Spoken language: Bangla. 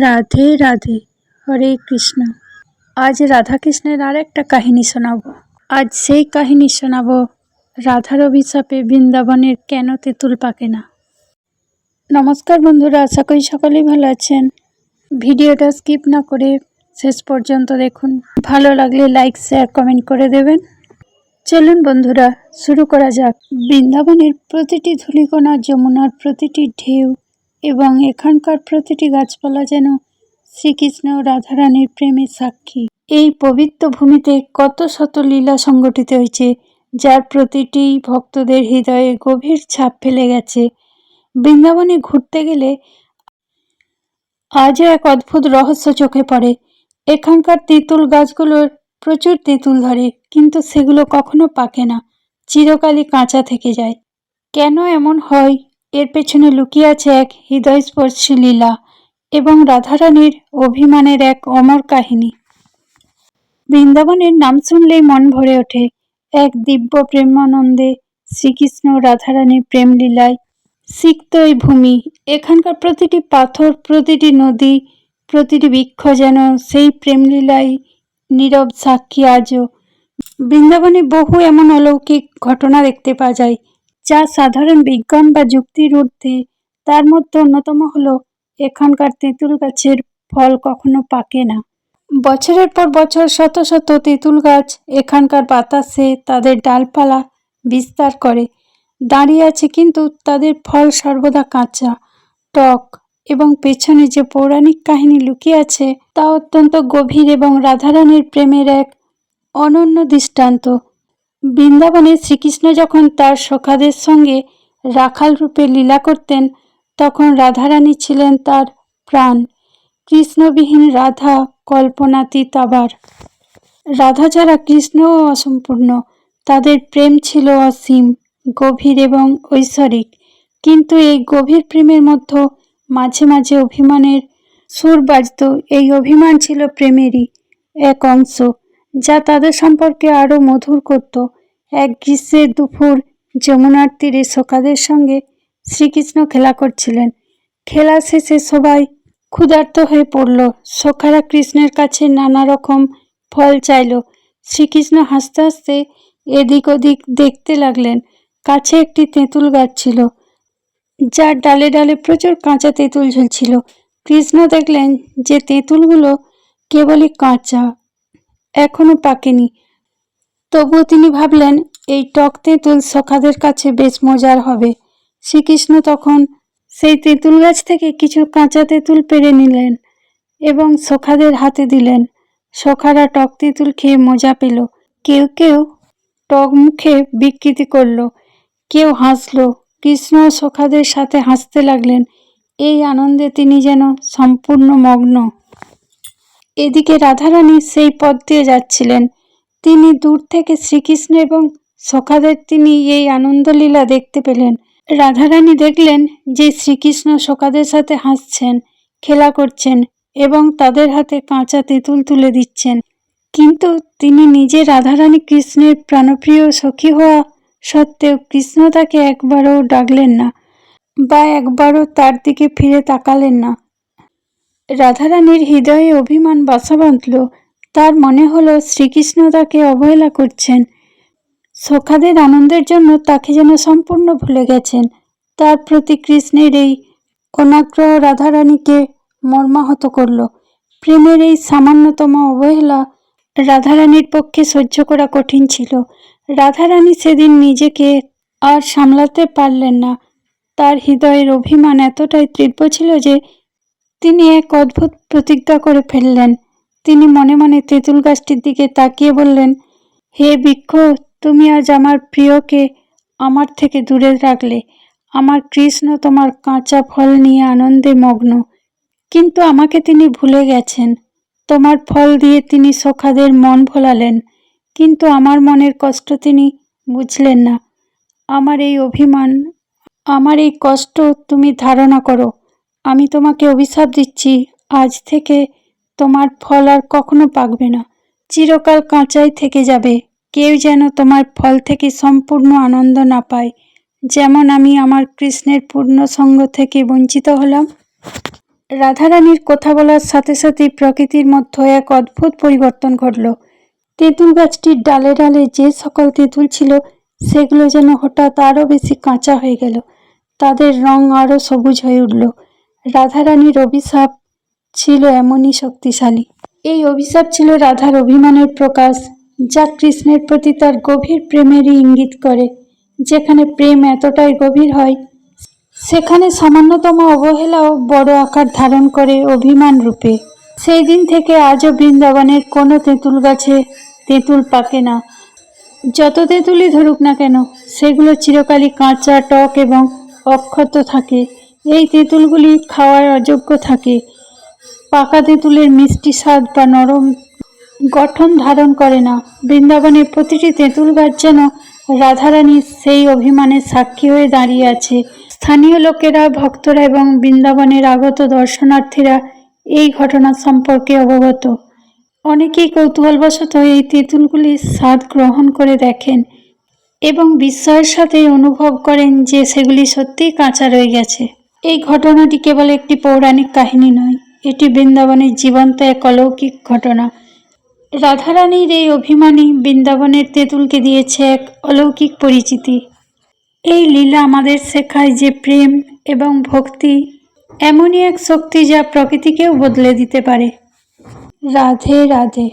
রাধে রাধে, হরে কৃষ্ণ। আজ রাধাকৃষ্ণের আর একটা কাহিনী শোনাবো। আজ সেই কাহিনী শোনাবো রাধার অভিশাপে বৃন্দাবনের কেন তেঁতুল পাকে না। নমস্কার বন্ধুরা, আশা করি সকলেই ভালো আছেন। ভিডিওটা স্কিপ না করে শেষ পর্যন্ত দেখুন। ভালো লাগলে লাইক, শেয়ার, কমেন্ট করে দেবেন। চলুন বন্ধুরা, শুরু করা যাক। বৃন্দাবনের প্রতিটি ধূলিকণা, যমুনার প্রতিটি ঢেউ এবং এখানকার প্রতিটি গাছপালা যেন শ্রীকৃষ্ণ ও রাধারানীর প্রেমের সাক্ষী। এই পবিত্র ভূমিতে কত শত লীলা সংগঠিত হয়েছে, যার প্রতিটি ভক্তদের হৃদয়ে গভীর ছাপ ফেলে গেছে। বৃন্দাবনে ঘুরতে গেলে আজও এক অদ্ভুত রহস্য চোখে পড়ে। এখানকার তেঁতুল গাছগুলোর প্রচুর তেঁতুল ধরে, কিন্তু সেগুলো কখনো পাকে না, চিরকালই কাঁচা থেকে যায়। কেন এমন হয়? এর পেছনে লুকিয়ে আছে এক হৃদয়স্পর্শী লীলা এবং রাধারানীর অভিমানের এক অমর কাহিনী। বৃন্দাবনের নাম শুনলেই মন ভরে ওঠে এক দিব্য প্রেমানন্দে শ্রীকৃষ্ণ রাধারানীর প্রেম লীলায়। সিক্ত এই ভূমি, এখানকার প্রতিটি পাথর, প্রতিটি নদী, প্রতিটি বৃক্ষ যেন সেই প্রেমলীলায় নীরব সাক্ষী আজও। বৃন্দাবনে বহু এমন অলৌকিক ঘটনা দেখতে পাওয়া যায় যা সাধারণ বিজ্ঞান বা যুক্তির ঊর্ধ্বে, তার মধ্যে অন্যতম হলো এখানকার তেঁতুল গাছের ফল কখনো পাকে না। বছরের পর বছর শত শত তেঁতুল গাছ এখানকার বাতাসে তাদের ডালপালা বিস্তার করে। দাঁড়িয়ে আছে কিন্তু তাদের ফল সর্বদা কাঁচা, টক এবং পেছনে যে পৌরাণিক কাহিনী লুকিয়ে আছে, তা অত্যন্ত গভীর এবং রাধারানীর প্রেমের এক অনন্য দৃষ্টান্ত। বৃন্দাবনে শ্রীকৃষ্ণ যখন তার সখাদের সঙ্গে রাখাল রূপে লীলা করতেন, তখন রাধারানী ছিলেন তার প্রাণ। কৃষ্ণবিহীন রাধা কল্পনাতীত আবার। রাধা ছাড়া কৃষ্ণও অসম্পূর্ণ, তাদের প্রেম ছিল অসীম, গভীর এবং ঐশ্বরিক। কিন্তু এই গভীর প্রেমের মধ্যে মাঝে মাঝে অভিমানের সুর বাজত। এই অভিমান ছিল প্রেমেরই এক অংশ, যা তাদের সম্পর্কে আরও মধুর করত। এক গ্রীষ্মের দুপুর যমুনার তীরে সখাদের সঙ্গে শ্রীকৃষ্ণ খেলা করছিলেন। খেলা শেষে সবাই ক্ষুধার্ত হয়ে পড়ল। সখারা কৃষ্ণের কাছে নানা রকম ফল চাইল। শ্রীকৃষ্ণ হাসতে হাসতে এদিক ওদিক দেখতে লাগলেন। কাছে একটি তেঁতুল গাছ ছিল, যার ডালে ডালে প্রচুর কাঁচা তেঁতুল ঝুলছিল। কৃষ্ণ দেখলেন যে তেঁতুলগুলো কেবলই কাঁচা, এখনও পাকেনি। তবুও তিনি ভাবলেন, এই টক তেঁতুল সখাদের কাছে বেশ মজার হবে। শ্রীকৃষ্ণ তখন সেই তেঁতুল গাছ থেকে কিছু কাঁচা তেঁতুল পেরে নিলেন এবং সখাদের হাতে দিলেন। সখারা টক তেঁতুল খেয়ে মজা পেল। কেউ কেউ টক মুখে বিকৃতি করল। কেউ হাসল। কৃষ্ণ সখাদের সাথে হাসতে লাগলেন। এই আনন্দে তিনি যেন সম্পূর্ণ মগ্ন। এদিকে রাধারানী সেই পথ দিয়ে যাচ্ছিলেন। তিনি দূর থেকে শ্রীকৃষ্ণ এবং সখাদের তিনি এই আনন্দলীলা দেখতে পেলেন। রাধারানী দেখলেন যে শ্রীকৃষ্ণ সখাদের সাথে হাসছেন, খেলা করছেন এবং তাদের হাতে কাঁচা তেঁতুল তুলে দিচ্ছেন। কিন্তু তিনি নিজে রাধারানী কৃষ্ণের প্রাণপ্রিয় সখী হওয়া সত্ত্বেও কৃষ্ণ তাকে একবারও ডাকলেন না বা একবারও তার দিকে ফিরে তাকালেন না। রাধারানীর হৃদয়ে অভিমান বাসা বাঁধল। তার মনে হলো শ্রীকৃষ্ণ তাকে অবহেলা করছেন। সখাদের আনন্দের জন্য তাকে যেন সম্পূর্ণ ভুলে গেছেন। তার প্রতি কৃষ্ণের এই অনাগ্রহ রাধারানীকে মর্মাহত করল। প্রেমের এই সামান্যতম অবহেলা রাধারানীর পক্ষে সহ্য করা কঠিন ছিল। রাধারানী সেদিন নিজেকে আর সামলাতে পারলেন না। তার হৃদয়ের অভিমান এতটাই তীব্র ছিল যে তিনি এক অদ্ভুত প্রতিজ্ঞা করে ফেললেন। তিনি মনে মনে তেঁতুল গাছটির দিকে তাকিয়ে বললেন, হে বৃক্ষ তুমি আজ আমার প্রিয়কে আমার থেকে দূরে রাখলে। আমার কৃষ্ণ তোমার কাঁচা ফল নিয়ে আনন্দে মগ্ন। কিন্তু আমাকে তিনি ভুলে গেছেন। তোমার ফল দিয়ে তিনি সখাদের মন ভোলালেন। কিন্তু আমার মনের কষ্ট তিনি বুঝলেন না। আমার এই অভিমান, আমার এই কষ্ট তুমি ধারণা করো। আমি তোমাকে অভিশাপ দিচ্ছি। আজ থেকে তোমার ফল আর কখনো পাকবে না। চিরকাল কাঁচাই থেকে যাবে। কেউ যেন তোমার ফল থেকে সম্পূর্ণ আনন্দ না পায়। যেমন আমি আমার কৃষ্ণের পূর্ণ সঙ্গ থেকে বঞ্চিত হলাম। রাধারানীর কথা বলার সাথে সাথে প্রকৃতির মধ্যে এক অদ্ভুত পরিবর্তন ঘটল। তেঁতুল গাছটির ডালে ডালে যে সকল তেঁতুল ছিল, সেগুলো যেন হঠাৎ আরও বেশি কাঁচা হয়ে গেল। তাদের রং আরও সবুজ হয়ে উঠল। রাধারানীর অভিশাপ ছিল এমনই শক্তিশালী। এই অভিশাপ ছিল রাধার অভিমানের প্রকাশ, যা কৃষ্ণের প্রতি তার গভীর প্রেমেরই ইঙ্গিত করে, যেখানে প্রেম এতটাই গভীর হয়, সেখানে সামান্যতম অবহেলাও বড় আকার ধারণ করে অভিমান রূপে। সেই দিন থেকে আজও বৃন্দাবনের কোনো তেঁতুল গাছে তেঁতুল পাকে না। যত তেঁতুলই ধরুক না কেন, সেগুলো চিরকালই কাঁচা, টক এবং অক্ষত থাকে। এই তেঁতুলগুলি খাওয়ার অযোগ্য থাকে। পাকা তেঁতুলের মিষ্টি স্বাদ বা নরম গঠন ধারণ করে না। বৃন্দাবনের প্রতিটি তেঁতুল গাছ যেন রাধারানীর সেই অভিমানের সাক্ষী হয়ে দাঁড়িয়ে আছে। স্থানীয় লোকেরা, ভক্তরা এবং বৃন্দাবনের আগত দর্শনার্থীরা এই ঘটনা সম্পর্কে অবগত। অনেকেই কৌতূহলবশত এই তেঁতুলগুলির স্বাদ গ্রহণ করে দেখেন এবং বিস্ময়ের সাথে অনুভব করেন যে সেগুলি সত্যিই কাঁচা রয়ে গেছে। এই ঘটনাটি কেবল একটি পৌরাণিক কাহিনী নয়। এটি বৃন্দাবনের জীবন্ত এক অলৌকিক ঘটনা। রাধারানীর এই অভিমানী বৃন্দাবনের তেঁতুলকে দিয়েছে এক অলৌকিক পরিচিতি। এই লীলা আমাদের শেখায় যে প্রেম এবং ভক্তি এমনই এক শক্তি যা প্রকৃতিকেও বদলে দিতে পারে। রাধে রাধে।